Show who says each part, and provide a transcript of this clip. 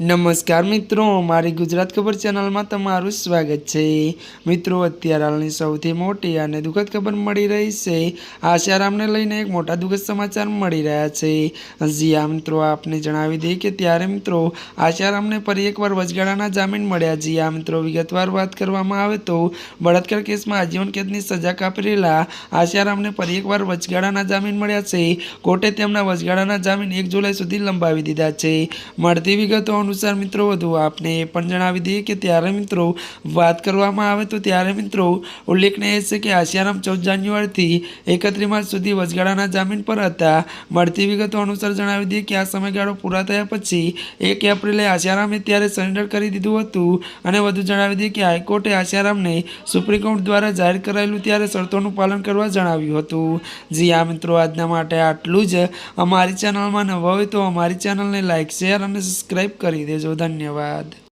Speaker 1: નમસ્કાર મિત્રો મારી ગુજરાત ખબર ચેનલમાં તમારું સ્વાગત છે. મિત્રો, અત્યારે હાલની સૌથી મોટી અને દુઃખદ ખબર મળી રહી છે. આશારામને લઈને એક મોટા દુઃખદ સમાચાર મળી રહ્યા છે. જી આ મિત્રો, આપને જણાવી દઈએ કે ત્યારે, મિત્રો, આશારામને ફરી એકવાર વચગાળાના જામીન મળ્યા. જી આ મિત્રો, વિગતવાર વાત કરવામાં આવે તો, બળાત્કાર કેસમાં આજીવન કેદની સજા કાપી રહેલા આશારામને ફરી એકવાર વચગાળાના જામીન મળ્યા છે. કોર્ટે તેમના વચગાળાના જામીન એક જુલાઈ સુધી લંબાવી દીધા છે. મળતી વિગતો અનુસાર મિત્રો, વધુ આપને એ પણ જણાવી દઈએ કે ત્યારે મિત્રો વાત કરવામાં આવે તો ત્યારે મિત્રો ઉલ્લેખનીય છે કે આશિયારામ ચૌદ જાન્યુઆરીથી એકત્રીસ માર્ચ સુધી વચગાળાના જામીન પર હતા. મળતી વિગતો અનુસાર જણાવી દઈએ કે આ સમયગાળો પૂરા થયા પછી એક એપ્રિલે આશિયારામે ત્યારે સરેન્ડર કરી દીધું હતું અને વધુ જણાવી દઈએ કે હાઈકોર્ટે આશિયારામને સુપ્રીમ કોર્ટ દ્વારા જાહેર કરાયેલું ત્યારે શરતોનું પાલન કરવા જણાવ્યું હતું. જી આ મિત્રો, આજના માટે આટલું જ. અમારી ચેનલમાં નવા હોય તો અમારી ચેનલને લાઇક શેર અને સબસ્ક્રાઈબ કરી દેજો ધન્યવાદ